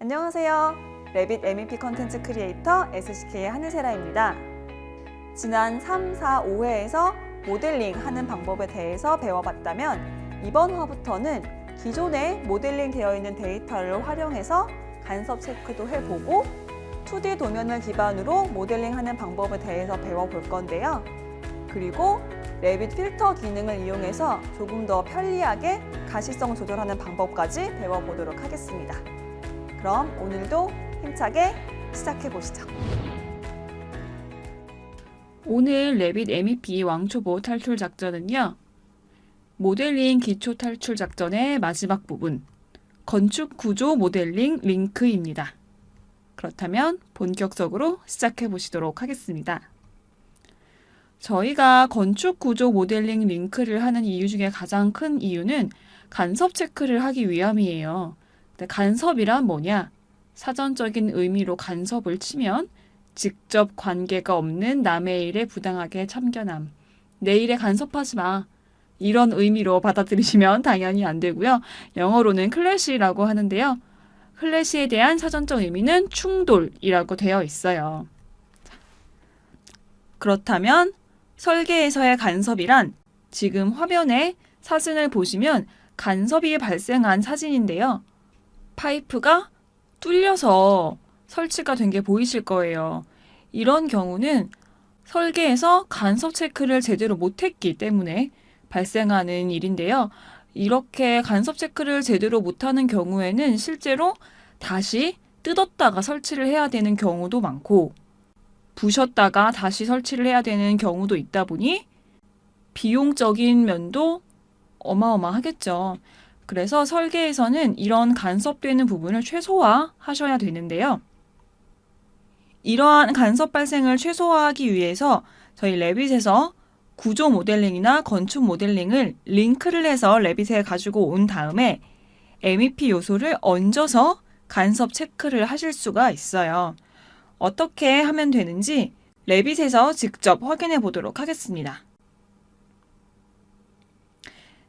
안녕하세요. 레빗 MEP 컨텐츠 크리에이터 SCK의 하늘세라입니다. 지난 3, 4, 5회에서 모델링 하는 방법에 대해서 배워봤다면 이번 화부터는 기존에 모델링 되어 있는 데이터를 활용해서 간섭 체크도 해보고 2D 도면을 기반으로 모델링 하는 방법에 대해서 배워볼 건데요. 그리고 레빗 필터 기능을 이용해서 조금 더 편리하게 가시성 조절하는 방법까지 배워보도록 하겠습니다. 그럼 오늘도 힘차게 시작해 보시죠. 오늘 레빗 MEP 왕초보 탈출 작전은요. 모델링 기초 탈출 작전의 마지막 부분, 건축 구조 모델링 링크입니다. 그렇다면 본격적으로 시작해 보시도록 하겠습니다. 저희가 건축 구조 모델링 링크를 하는 이유 중에 가장 큰 이유는 간섭 체크를 하기 위함이에요. 근데 간섭이란 뭐냐? 사전적인 의미로 간섭을 치면 직접 관계가 없는 남의 일에 부당하게 참견함. 내 일에 간섭하지 마. 이런 의미로 받아들이시면 당연히 안 되고요. 영어로는 클래시라고 하는데요. 클래시에 대한 사전적 의미는 충돌이라고 되어 있어요. 그렇다면 설계에서의 간섭이란 지금 화면에 사진을 보시면 간섭이 발생한 사진인데요. 파이프가 뚫려서 설치가 된 게 보이실 거예요. 이런 경우는 설계에서 간섭 체크를 제대로 못했기 때문에 발생하는 일인데요. 이렇게 간섭 체크를 제대로 못하는 경우에는 실제로 다시 뜯었다가 설치를 해야 되는 경우도 많고, 부셨다가 다시 설치를 해야 되는 경우도 있다 보니 비용적인 면도 어마어마하겠죠. 그래서 설계에서는 이런 간섭되는 부분을 최소화하셔야 되는데요. 이러한 간섭 발생을 최소화하기 위해서 저희 레빗에서 구조 모델링이나 건축 모델링을 링크를 해서 레빗에 가지고 온 다음에 MEP 요소를 얹어서 간섭 체크를 하실 수가 있어요. 어떻게 하면 되는지 레빗에서 직접 확인해 보도록 하겠습니다.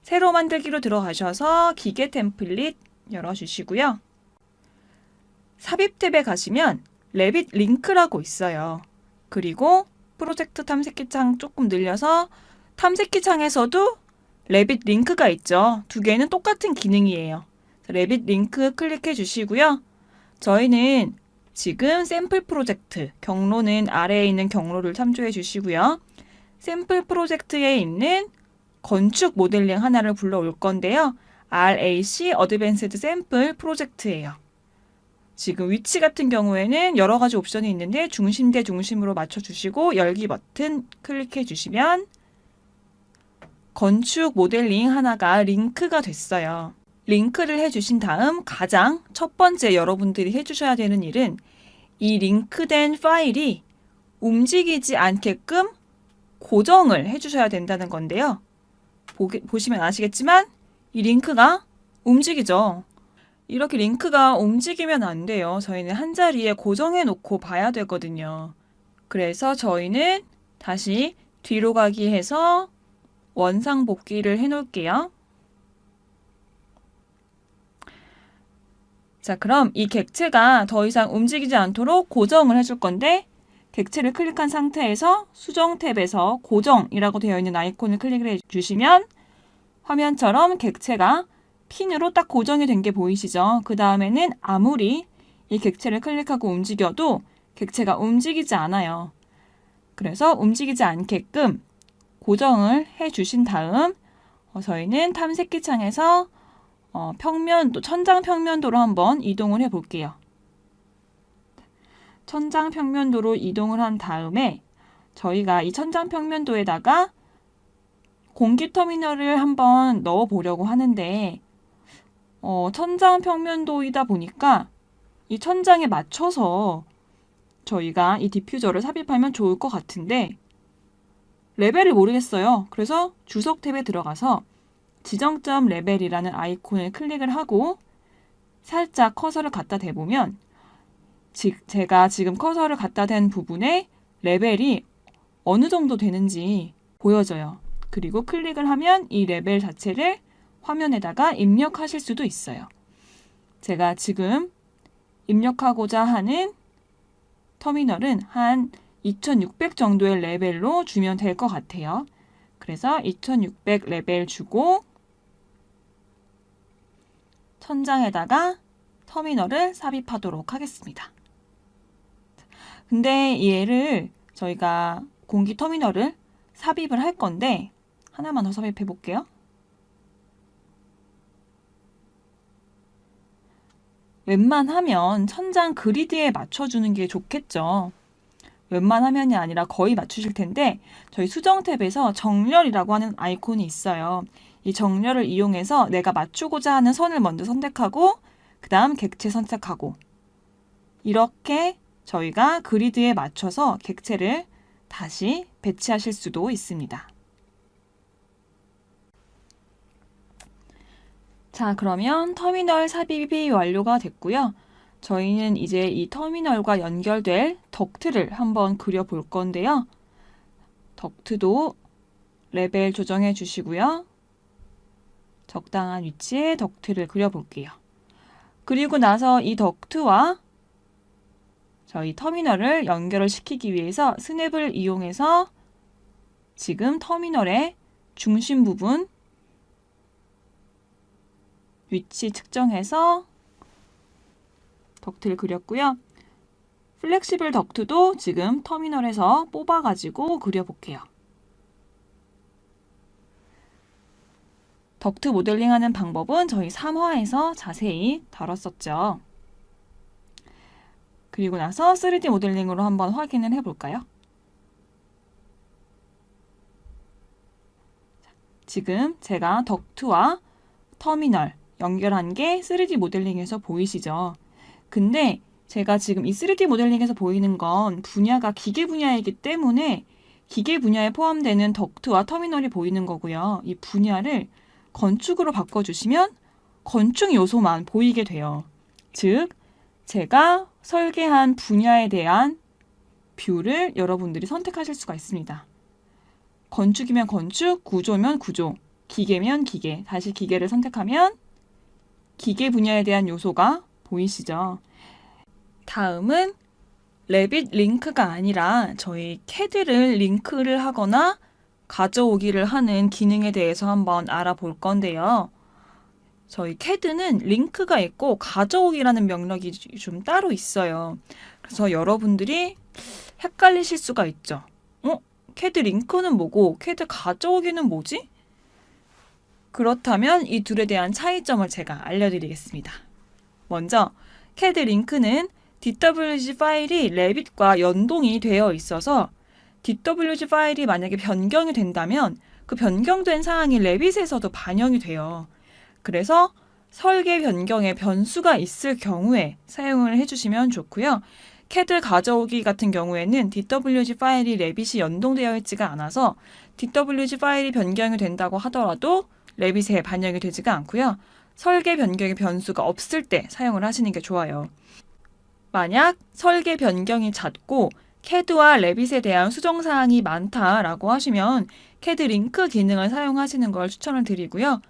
새로 만들기로 들어가셔서 기계 템플릿 열어주시고요. 삽입 탭에 가시면 레빗 링크라고 있어요. 그리고 프로젝트 탐색기 창 조금 늘려서 탐색기 창에서도 레빗 링크가 있죠. 두 개는 똑같은 기능이에요. 레빗 링크 클릭해 주시고요. 저희는 지금 샘플 프로젝트, 경로는 아래에 있는 경로를 참조해 주시고요. 샘플 프로젝트에 있는 건축 모델링 하나를 불러올 건데요. RAC 어드밴스드 샘플 프로젝트예요. 지금 위치 같은 경우에는 여러 가지 옵션이 있는데 중심 대 중심으로 맞춰 주시고 열기 버튼 클릭해 주시면 건축 모델링 하나가 링크가 됐어요. 링크를 해 주신 다음 가장 첫 번째 여러분들이 해 주셔야 되는 일은 이 링크된 파일이 움직이지 않게끔 고정을 해 주셔야 된다는 건데요. 보기, 보시면 아시겠지만 이 링크가 움직이죠. 이렇게 링크가 움직이면 안 돼요. 저희는 한 자리에 고정해 놓고 봐야 되거든요. 그래서 저희는 다시 뒤로 가기 해서 원상 복귀를 해 놓을게요. 자, 그럼 이 객체가 더 이상 움직이지 않도록 고정을 해줄 건데, 객체를 클릭한 상태에서 수정 탭에서 고정이라고 되어 있는 아이콘을 클릭을 해주시면 화면처럼 객체가 핀으로 딱 고정이 된 게 보이시죠? 그 다음에는 아무리 이 객체를 클릭하고 움직여도 객체가 움직이지 않아요. 그래서 움직이지 않게끔 고정을 해 주신 다음 어, 저희는 탐색기 창에서 어, 평면도, 천장 평면도로 한번 이동을 해 볼게요. 천장 평면도로 이동을 한 다음에 저희가 이 천장 평면도에다가 공기 터미널을 한번 넣어 보려고 하는데 어, 천장 평면도이다 보니까 이 천장에 맞춰서 저희가 이 디퓨저를 삽입하면 좋을 것 같은데 레벨을 모르겠어요. 그래서 주석 탭에 들어가서 지정점 레벨이라는 아이콘을 클릭을 하고 살짝 커서를 갖다 대보면 지, 제가 지금 커서를 갖다 댄 부분에 레벨이 어느 정도 되는지 보여져요. 그리고 클릭을 하면 이 레벨 자체를 화면에다가 입력하실 수도 있어요. 제가 지금 입력하고자 하는 터미널은 한 2600 정도의 레벨로 주면 될 것 같아요. 그래서 2600 레벨 주고 천장에다가 터미널을 삽입하도록 하겠습니다. 근데 얘를 저희가 공기 터미널을 삽입을 할 건데 하나만 더 삽입해 볼게요. 웬만하면 천장 그리드에 맞춰주는 게 좋겠죠. 웬만하면이 아니라 거의 맞추실 텐데 저희 수정 탭에서 정렬이라고 하는 아이콘이 있어요. 이 정렬을 이용해서 내가 맞추고자 하는 선을 먼저 선택하고 그 다음 객체 선택하고 이렇게 저희가 그리드에 맞춰서 객체를 다시 배치하실 수도 있습니다. 자, 그러면 터미널 삽입이 완료가 됐고요. 저희는 이제 이 터미널과 연결될 덕트를 한번 그려볼 건데요. 덕트도 레벨 조정해 주시고요. 적당한 위치에 덕트를 그려볼게요. 그리고 나서 이 덕트와 저희 터미널을 연결을 시키기 위해서 스냅을 이용해서 지금 터미널의 중심 부분 위치 측정해서 덕트를 그렸고요. 플렉시블 덕트도 지금 터미널에서 뽑아가지고 그려볼게요. 덕트 모델링하는 방법은 저희 3화에서 자세히 다뤘었죠. 그리고 나서 3D 모델링으로 한번 확인을 해볼까요? 지금 제가 덕트와 터미널 연결한 게 3D 모델링에서 보이시죠? 근데 제가 지금 이 3D 모델링에서 보이는 건 분야가 기계 분야이기 때문에 기계 분야에 포함되는 덕트와 터미널이 보이는 거고요. 이 분야를 건축으로 바꿔주시면 건축 요소만 보이게 돼요. 즉, 제가 설계한 분야에 대한 뷰를 여러분들이 선택하실 수가 있습니다. 건축이면 건축, 구조면 구조, 기계면 기계, 다시 기계를 선택하면 기계 분야에 대한 요소가 보이시죠? 다음은 레빗 링크가 아니라 저희 캐드를 링크를 하거나 가져오기를 하는 기능에 대해서 한번 알아볼 건데요. 저희 캐드는 링크가 있고 가져오기라는 명령이 좀 따로 있어요. 그래서 여러분들이 헷갈리실 수가 있죠. 어? 캐드 링크는 뭐고 캐드 가져오기는 뭐지? 그렇다면 이 둘에 대한 차이점을 제가 알려드리겠습니다. 먼저 캐드 링크는 DWG 파일이 레빗과 연동이 되어 있어서 DWG 파일이 만약에 변경이 된다면 그 변경된 사항이 레빗에서도 반영이 돼요. 그래서 설계 변경에 변수가 있을 경우에 사용을 해주시면 좋고요. 캐드 가져오기 같은 경우에는 DWG 파일이 레빗이 연동되어 있지가 않아서 DWG 파일이 변경이 된다고 하더라도 레빗에 반영이 되지가 않고요. 설계 변경의 변수가 없을 때 사용을 하시는 게 좋아요. 만약 설계 변경이 잦고 캐드와 레빗에 대한 수정 사항이 많다라고 하시면 캐드 링크 기능을 사용하시는 걸 추천을 드리고요.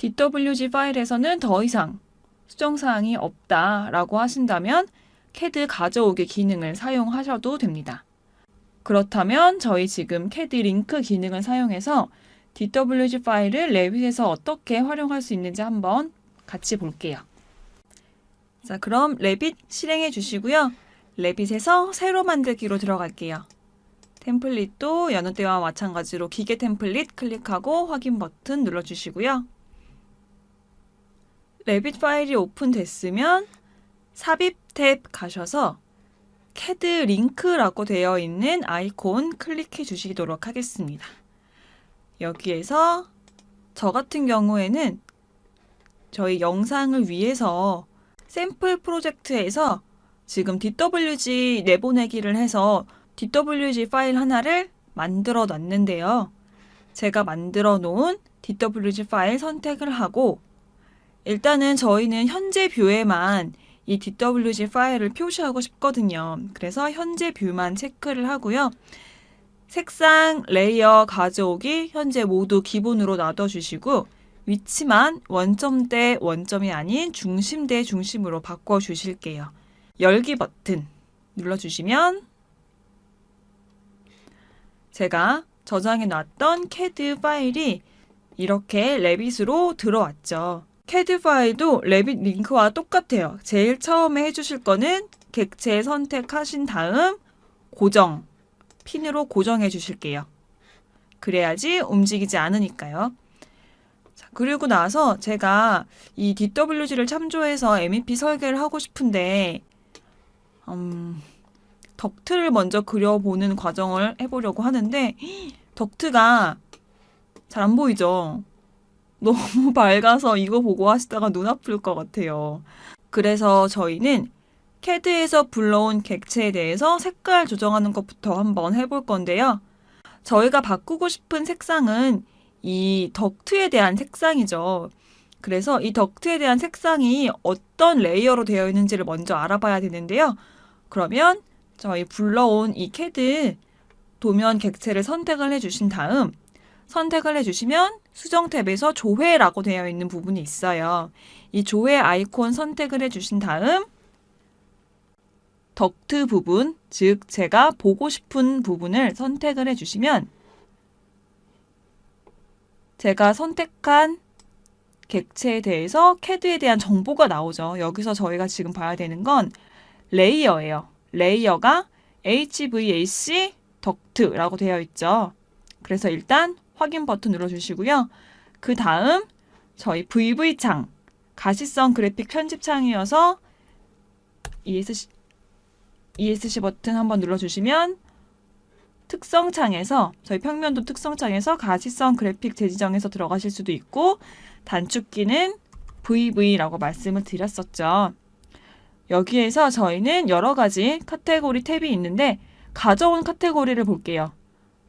DWG 파일에서는 더 이상 수정 사항이 없다라고 하신다면 캐드 가져오기 기능을 사용하셔도 됩니다. 그렇다면 저희 지금 캐드 링크 기능을 사용해서 DWG 파일을 레빗에서 어떻게 활용할 수 있는지 한번 같이 볼게요. 자, 그럼 레빗 실행해 주시고요. 레빗에서 새로 만들기로 들어갈게요. 템플릿도 여느 때와 마찬가지로 기계 템플릿 클릭하고 확인 버튼 눌러주시고요. 레빗 파일이 오픈됐으면 삽입 탭 가셔서 캐드 링크라고 되어 있는 아이콘 클릭해 주시도록 하겠습니다. 여기에서 저 같은 경우에는 저희 영상을 위해서 샘플 프로젝트에서 지금 DWG 내보내기를 해서 DWG 파일 하나를 만들어 놨는데요. 제가 만들어 놓은 DWG 파일 선택을 하고 일단은 저희는 현재 뷰에만 이 DWG 파일을 표시하고 싶거든요. 그래서 현재 뷰만 체크를 하고요. 색상, 레이어, 가져오기 현재 모두 기본으로 놔둬주시고 위치만 원점대 원점이 아닌 중심대 중심으로 바꿔주실게요. 열기 버튼 눌러주시면 제가 저장해 놨던 CAD 파일이 이렇게 레빗으로 들어왔죠. CAD 파일도 레빗 링크와 똑같아요. 제일 처음에 해주실 거는 객체 선택하신 다음 고정, 핀으로 고정해 주실게요. 그래야지 움직이지 않으니까요. 자, 그리고 나서 제가 이 DWG를 참조해서 MEP 설계를 하고 싶은데, 음, 덕트를 먼저 그려보는 과정을 해보려고 하는데, 덕트가 잘 안 보이죠? 너무 밝아서 이거 보고 하시다가 눈 아플 것 같아요. 그래서 저희는 캐드에서 불러온 객체에 대해서 색깔 조정하는 것부터 한번 해볼 건데요. 저희가 바꾸고 싶은 색상은 이 덕트에 대한 색상이죠. 그래서 이 덕트에 대한 색상이 어떤 레이어로 되어 있는지를 먼저 알아봐야 되는데요. 그러면 저희 불러온 이 캐드 도면 객체를 선택을 해주신 다음 선택을 해주시면 수정 탭에서 조회라고 되어 있는 부분이 있어요. 이 조회 아이콘 선택을 해주신 다음 덕트 부분, 즉 제가 보고 싶은 부분을 선택을 해주시면 제가 선택한 객체에 대해서 캐드에 대한 정보가 나오죠. 여기서 저희가 지금 봐야 되는 건 레이어예요. 레이어가 HVAC 덕트라고 되어 있죠. 그래서 일단 확인 버튼 눌러주시고요. 그 다음 저희 VV 창, 가시성 그래픽 편집 창이어서 ESC, ESC 버튼 한번 눌러주시면 특성 창에서 저희 평면도 특성 창에서 가시성 그래픽 재지정에서 들어가실 수도 있고 단축키는 VV라고 말씀을 드렸었죠. 여기에서 저희는 여러 가지 카테고리 탭이 있는데 가져온 카테고리를 볼게요.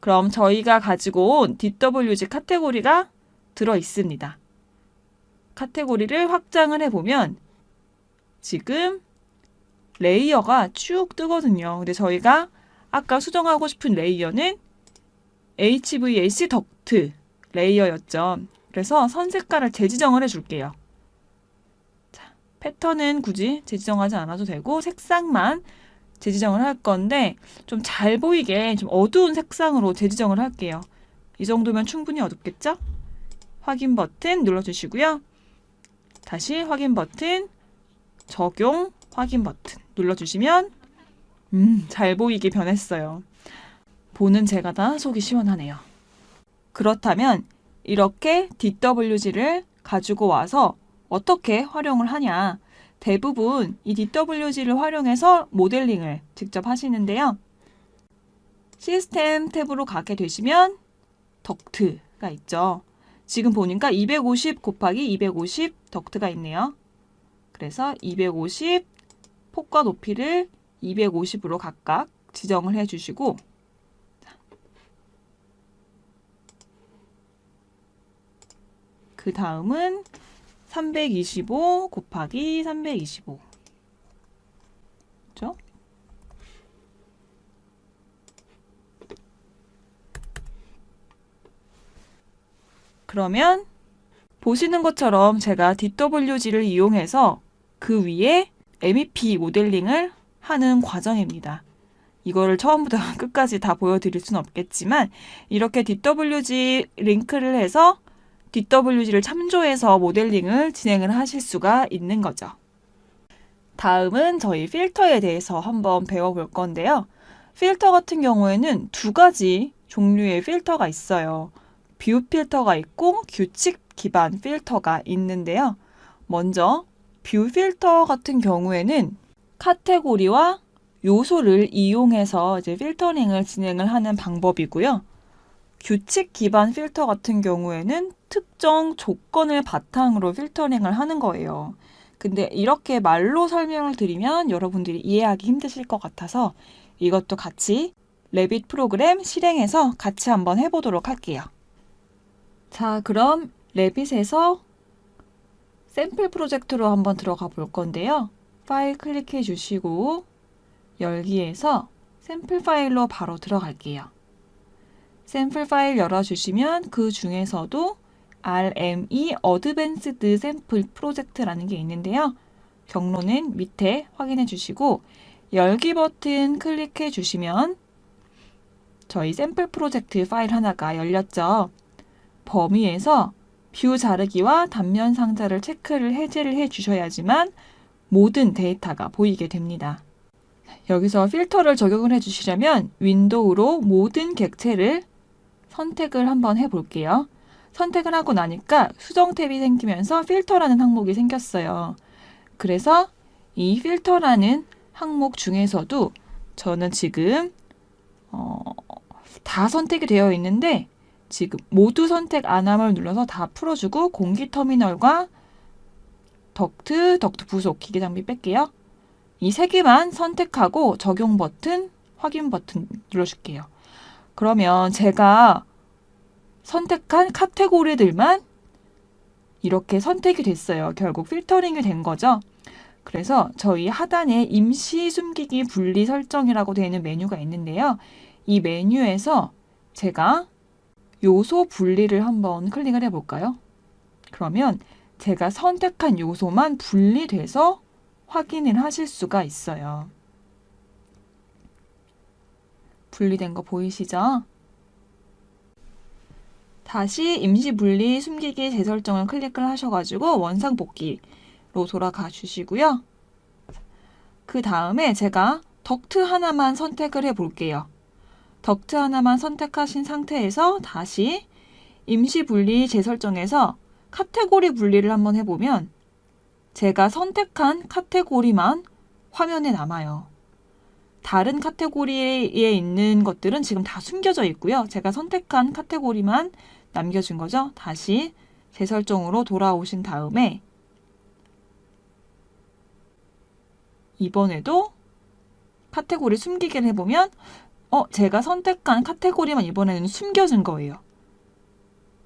그럼 저희가 가지고 온 DWG 카테고리가 들어 있습니다. 카테고리를 확장을 해보면 지금 레이어가 쭉 뜨거든요. 근데 저희가 아까 수정하고 싶은 레이어는 HVAC 덕트 레이어였죠. 그래서 선 색깔을 재지정을 해줄게요. 자, 패턴은 굳이 재지정하지 않아도 되고 색상만 재지정을 할 건데 좀 잘 보이게 좀 어두운 색상으로 재지정을 할게요. 이 정도면 충분히 어둡겠죠? 확인 버튼 눌러주시고요. 다시 확인 버튼, 적용, 확인 버튼 눌러주시면 음, 잘 보이게 변했어요. 보는 제가 다 속이 시원하네요. 그렇다면 이렇게 DWG를 가지고 와서 어떻게 활용을 하냐? 대부분 이 DWG를 활용해서 모델링을 직접 하시는데요. 시스템 탭으로 가게 되시면 덕트가 있죠. 지금 보니까 250 곱하기 250 덕트가 있네요. 그래서 250 폭과 높이를 250으로 각각 지정을 해주시고 그 다음은 325 곱하기 325 그죠? 그러면 보시는 것처럼 제가 DWG를 이용해서 그 위에 MEP 모델링을 하는 과정입니다. 이거를 처음부터 끝까지 다 보여드릴 수는 없겠지만 이렇게 DWG 링크를 해서 DWG를 참조해서 모델링을 진행을 하실 수가 있는 거죠. 다음은 저희 필터에 대해서 한번 배워볼 건데요. 필터 같은 경우에는 두 가지 종류의 필터가 있어요. 뷰 필터가 있고 규칙 기반 필터가 있는데요. 먼저 뷰 필터 같은 경우에는 카테고리와 요소를 이용해서 이제 필터링을 진행을 하는 방법이고요. 규칙 기반 필터 같은 경우에는 특정 조건을 바탕으로 필터링을 하는 거예요. 근데 이렇게 말로 설명을 드리면 여러분들이 이해하기 힘드실 것 같아서 이것도 같이 레빗 프로그램 실행해서 같이 한번 해보도록 할게요. 자, 그럼 레빗에서 샘플 프로젝트로 한번 들어가 볼 건데요. 파일 클릭해 주시고 열기에서 샘플 파일로 바로 들어갈게요. 샘플 파일 열어주시면 그 중에서도 RME 어드밴스드 샘플 프로젝트라는 게 있는데요. 경로는 밑에 확인해 주시고 열기 버튼 클릭해 주시면 저희 샘플 프로젝트 파일 하나가 열렸죠. 범위에서 뷰 자르기와 단면 상자를 체크를 해제를 해 주셔야지만 모든 데이터가 보이게 됩니다. 여기서 필터를 적용을 해 주시려면 윈도우로 모든 객체를 선택을 한번 해 볼게요. 선택을 하고 나니까 수정 탭이 생기면서 필터라는 항목이 생겼어요. 그래서 이 필터라는 항목 중에서도 저는 지금 어, 다 선택이 되어 있는데 지금 모두 선택 안함을 눌러서 다 풀어주고 공기 터미널과 덕트, 덕트 부속 기계 장비 뺄게요. 이 세 개만 선택하고 적용 버튼, 확인 버튼 눌러줄게요. 그러면 제가 선택한 카테고리들만 이렇게 선택이 됐어요. 결국 필터링이 된 거죠. 그래서 저희 하단에 임시 숨기기 분리 설정이라고 되어 있는 메뉴가 있는데요. 이 메뉴에서 제가 요소 분리를 한번 클릭을 해볼까요? 그러면 제가 선택한 요소만 분리돼서 확인을 하실 수가 있어요. 분리된 거 보이시죠? 다시 임시 분리 숨기기 재설정을 클릭을 하셔가지고 원상 복귀로 돌아가 주시고요. 그 다음에 제가 덕트 하나만 선택을 해 볼게요. 덕트 하나만 선택하신 상태에서 다시 임시 분리 재설정에서 카테고리 분리를 한번 해보면 제가 선택한 카테고리만 화면에 남아요. 다른 카테고리에 있는 것들은 지금 다 숨겨져 있고요. 제가 선택한 카테고리만 남겨진 거죠. 다시 재설정으로 돌아오신 다음에 이번에도 카테고리 숨기기를 해보면 어, 제가 선택한 카테고리만 이번에는 숨겨진 거예요.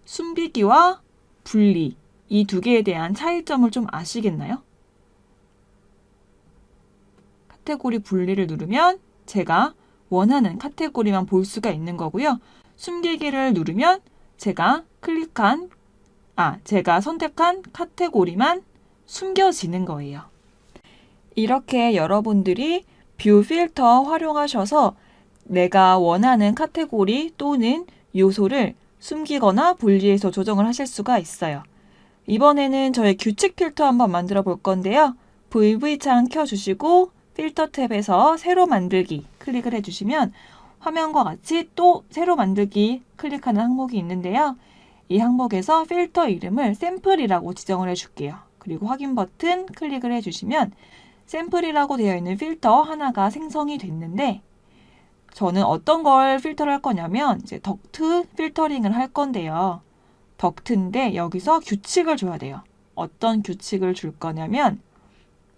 숨기기와 분리 이 두 개에 대한 차이점을 좀 아시겠나요? 카테고리 분리를 누르면 제가 원하는 카테고리만 볼 수가 있는 거고요. 숨기기를 누르면 제가 클릭한 아, 제가 선택한 카테고리만 숨겨지는 거예요. 이렇게 여러분들이 뷰 필터 활용하셔서 내가 원하는 카테고리 또는 요소를 숨기거나 분리해서 조정을 하실 수가 있어요. 이번에는 저의 규칙 필터 한번 만들어 볼 건데요. VV 창 켜주시고 필터 탭에서 새로 만들기 클릭을 해주시면 화면과 같이 또 새로 만들기 클릭하는 항목이 있는데요. 이 항목에서 필터 이름을 샘플이라고 지정을 해줄게요. 그리고 확인 버튼 클릭을 해주시면 샘플이라고 되어 있는 필터 하나가 생성이 됐는데 저는 어떤 걸 필터를 할 거냐면 이제 덕트 필터링을 할 건데요. 덕트인데 여기서 규칙을 줘야 돼요. 어떤 규칙을 줄 거냐면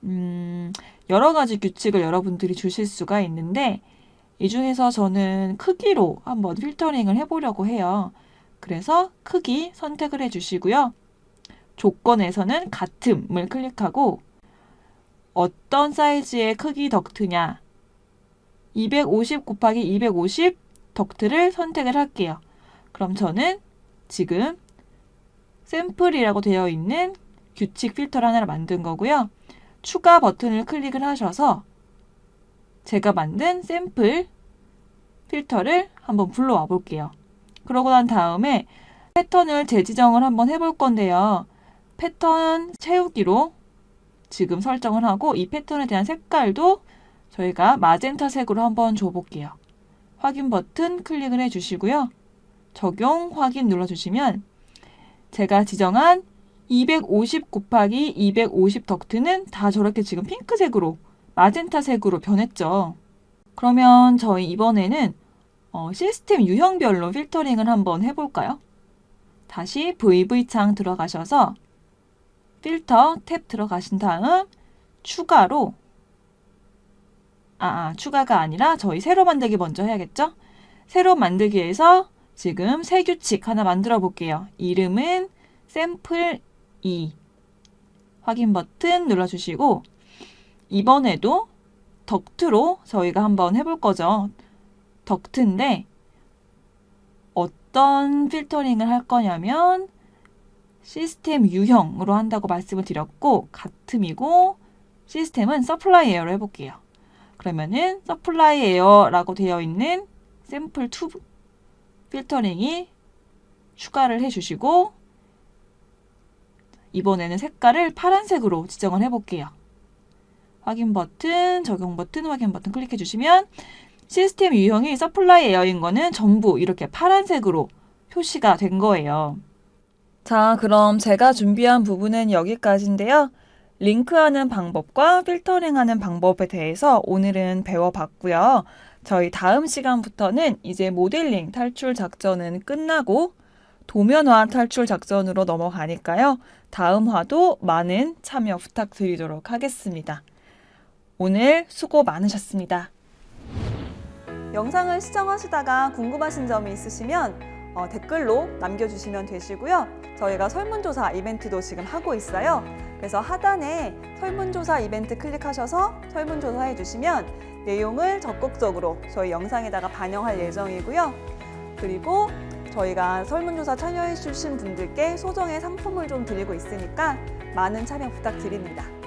음, 여러 가지 규칙을 여러분들이 주실 수가 있는데 이 중에서 저는 크기로 한번 필터링을 해보려고 해요. 그래서 크기 선택을 해주시고요. 조건에서는 같음을 클릭하고 어떤 사이즈의 크기 덕트냐 250 곱하기 250 덕트를 선택을 할게요. 그럼 저는 지금 샘플이라고 되어 있는 규칙 필터를 하나를 만든 거고요. 추가 버튼을 클릭을 하셔서 제가 만든 샘플 필터를 한번 불러와 볼게요. 그러고 난 다음에 패턴을 재지정을 한번 해볼 건데요. 패턴 채우기로 지금 설정을 하고 이 패턴에 대한 색깔도 저희가 마젠타 색으로 한번 줘볼게요. 확인 버튼 클릭을 해주시고요. 적용 확인 눌러주시면 제가 지정한 250 곱하기 250 덕트는 다 저렇게 지금 핑크색으로 마젠타 색으로 변했죠. 그러면 저희 이번에는 어, 시스템 유형별로 필터링을 한번 해볼까요? 다시 VV 창 들어가셔서 필터 탭 들어가신 다음 추가로 아, 아, 추가가 아니라 저희 새로 만들기 먼저 해야겠죠? 새로 만들기에서 지금 새 규칙 하나 만들어 볼게요. 이름은 샘플 2 확인 버튼 눌러주시고 이번에도 덕트로 저희가 한번 해볼 거죠. 덕트인데 어떤 필터링을 할 거냐면 시스템 유형으로 한다고 말씀을 드렸고 같음이고 시스템은 서플라이 에어로 해볼게요. 그러면은 서플라이 에어라고 되어 있는 샘플 투 필터링이 추가를 해주시고 이번에는 색깔을 파란색으로 지정을 해볼게요. 확인 버튼, 적용 버튼, 확인 버튼 클릭해 주시면 시스템 유형이 서플라이 에어인 거는 전부 이렇게 파란색으로 표시가 된 거예요. 자, 그럼 제가 준비한 부분은 여기까지인데요. 링크하는 방법과 필터링하는 방법에 대해서 오늘은 배워봤고요. 저희 다음 시간부터는 이제 모델링 탈출 작전은 끝나고 도면화 탈출 작전으로 넘어가니까요. 다음 화도 많은 참여 부탁드리도록 하겠습니다. 오늘 수고 많으셨습니다. 영상을 시청하시다가 궁금하신 점이 있으시면 어, 댓글로 남겨주시면 되시고요. 저희가 설문조사 이벤트도 지금 하고 있어요. 그래서 하단에 설문조사 이벤트 클릭하셔서 설문조사 해주시면 내용을 적극적으로 저희 영상에다가 반영할 예정이고요. 그리고 저희가 설문조사 참여해주신 분들께 소정의 상품을 좀 드리고 있으니까 많은 참여 부탁드립니다.